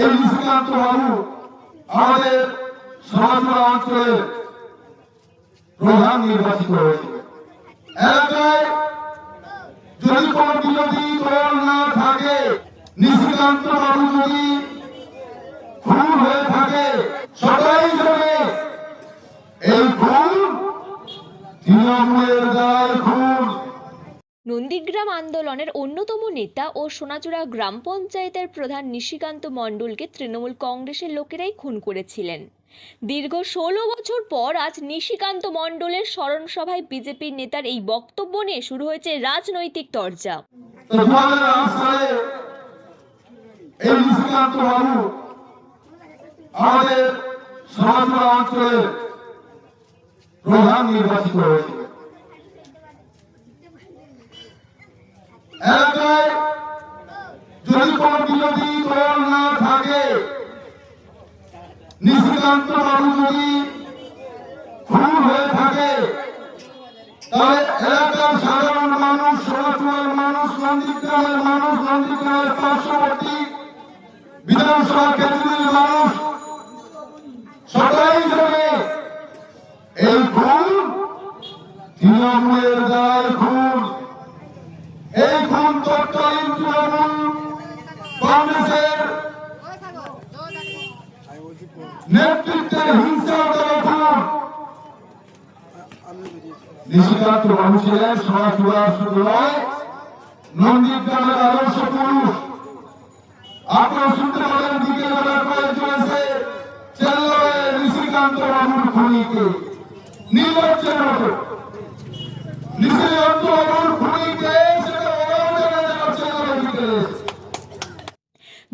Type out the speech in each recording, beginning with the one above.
এই নিশিকান্ত বাবু আমাদের সমাজপুরা অঞ্চলের প্রধান নির্বাচিত হয়েছিল এলাকায় যদি কোন না থাকে নিশিকান্ত বাবু যদি খুন হয়ে থাকে, সবাই জানে এই খুন তৃণমূলের দায় খুন। নন্দীগ্রাম আন্দোলনের অন্যতম নেতা ও সোনাচূড়া গ্রাম পঞ্চায়েতের প্রধান নিশিকান্ত মণ্ডলকে তৃণমূল কংগ্রেসের লোকেরাই খুন করেছিলেন। দীর্ঘ ষোলো বছর পর আজ নিশিকান্ত মণ্ডলের স্মরণসভায় বিজেপির নেতার এই বক্তব্য নিয়ে শুরু হয়েছে রাজনৈতিক চর্চা তো দু হাজার আট সালে এই নিশিকান্ত বাবু আমাদের অঞ্চলের প্রধান নির্বাচিত হয়েছিল এলাকায় যদি কোন বিরোধী দল না থাকে যদি খুন হয়ে থাকে, তাহলে এলাকার সাধারণ মানুষ সোনাচুয়ার মানুষ, নন্দীগ্রামের মানুষ, নন্দীগ্রামের পার্শ্ববর্তী বিধানসভা মানুষ, সবাই জানে, এই খুন তৃণমূলের দায় খুন তৎকালীন তৃণমূল কংগ্রেসের নেতৃত্বের হিংসা নিশিকান্ত বাবু ছিলেন সমাজপুরা শুধু নয় নন্দীগ্রামের আদর্শ পুরুষ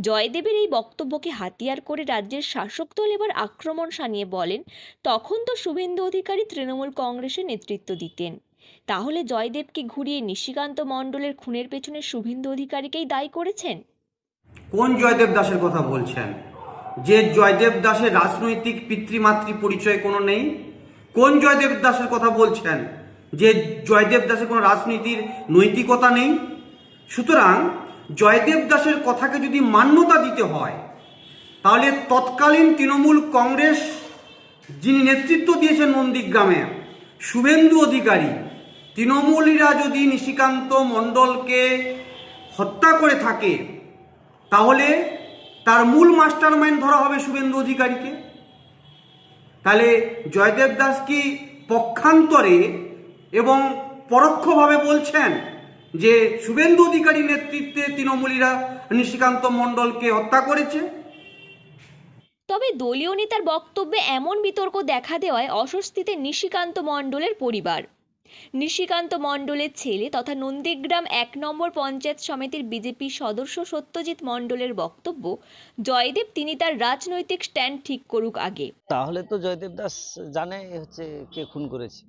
জয়দেবের এই বক্তব্যকে হাতিয়ার করে রাজ্যের শাসক দল এবার আক্রমণ শানিয়ে বলেন, তখন তো শুভেন্দু অধিকারী তৃণমূল কংগ্রেসের নেতৃত্ব দিতেন। তাহলে জয়দেবকে ঘুরিয়ে নিশিকান্ত মণ্ডলের খুনের পেছনে শুভেন্দু অধিকারীকেই দায়ী করেছেন? কোন জয়দেব দাসের কথা বলছেন? যে জয়দেব দাসের রাজনৈতিক পিতৃমাতৃ পরিচয় কোনো নেই? কোন জয়দেব দাসের কথা বলছেন? যে জয়দেব দাসের কোনো রাজনীতির নৈতিকতা নেই? সুতরাং জয়দেব দাসের কথাকে যদি মান্যতা দিতে হয়, তাহলে তৎকালীন তৃণমূল কংগ্রেস যিনি নেতৃত্ব দিয়েছেন নন্দীগ্রামে, শুভেন্দু অধিকারী, তৃণমূলীরা যদি নিশিকান্ত মণ্ডলকে হত্যা করে থাকে, তাহলে তার মূল মাস্টার মাইন্ড ধরা হবে শুভেন্দু অধিকারীকে। তাহলে জয়দেব দাস কি পক্ষান্তরে এবং পরোক্ষভাবে বলছেন? যে শুভেন্দু অধিকারী নেতৃত্বে তৃণমূলীরা নিশিকান্ত মণ্ডলকে হত্যা করেছে। তবে দলীয় নেতার বক্তব্যে এমন বিতর্ক দেখা দেওয়ায় অস্বস্তিতে নিশিকান্ত মণ্ডলের পরিবার। নিশিকান্ত মণ্ডলের ছেলে তথা নন্দীগ্রাম এক নম্বর পঞ্চায়েত সমিতির বিজেপি সদস্য সত্যজিৎ মণ্ডলের বক্তব্য জয়দেব তিনি তার রাজনৈতিক স্ট্যান্ড ঠিক করুক আগে। তাহলে তো জয়দেব দাস জানে হচ্ছে কে খুন করেছে।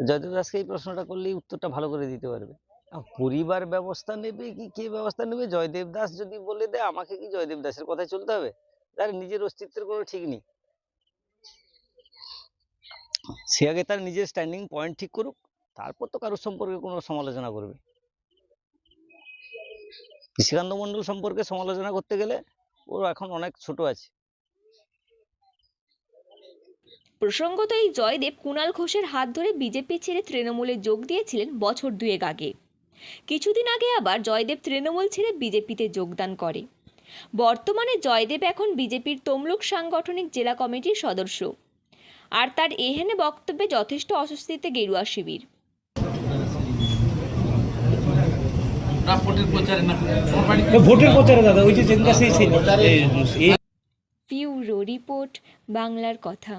জয়দেব দাসকে এই প্রশ্নটা করলেই উত্তরটা ভালো করে দিতে পারবে। পরিবার ব্যবস্থা নেবে কি? কে ব্যবস্থা নেবে? জয়দেব দাস যদি বলে দেয় আমাকে কি জয়দেব দাসের কথায় চলতে হবে? তার নিজের অস্তিত্বের কোনো ঠিক নেই। সে আগে তার নিজের স্ট্যান্ডিং পয়েন্ট ঠিক করুক তারপর তো কারোর সম্পর্কে কোনো সমালোচনা করবে। কৃষিকান্ত মণ্ডল সম্পর্কে সমালোচনা করতে গেলে ও এখন অনেক ছোট আছে। প্রসঙ্গত এই জয়দেব কুণাল ঘোষের হাত ধরে বিজেপি ছেড়ে তৃণমূলে যোগ দিয়েছিলেন বছর দুয়েক আগে। কিছুদিন আগে আবার জয়দেব তৃণমূল ছেড়ে বিজেপিতে যোগদান করে। বর্তমানে জয়দেব এখন বিজেপির তমলুক সাংগঠনিক জেলা কমিটির সদস্য। আর তার এহেনে বক্তব্যে যথেষ্ট অস্বস্তিতে গেরুয়া শিবির। ভোটের প্রচারে না ভোটের প্রচারে দাদা ওই যে চেঙ্গা সেই ছিল। এই- এই পিউরো রিপোর্ট বাংলার কথা।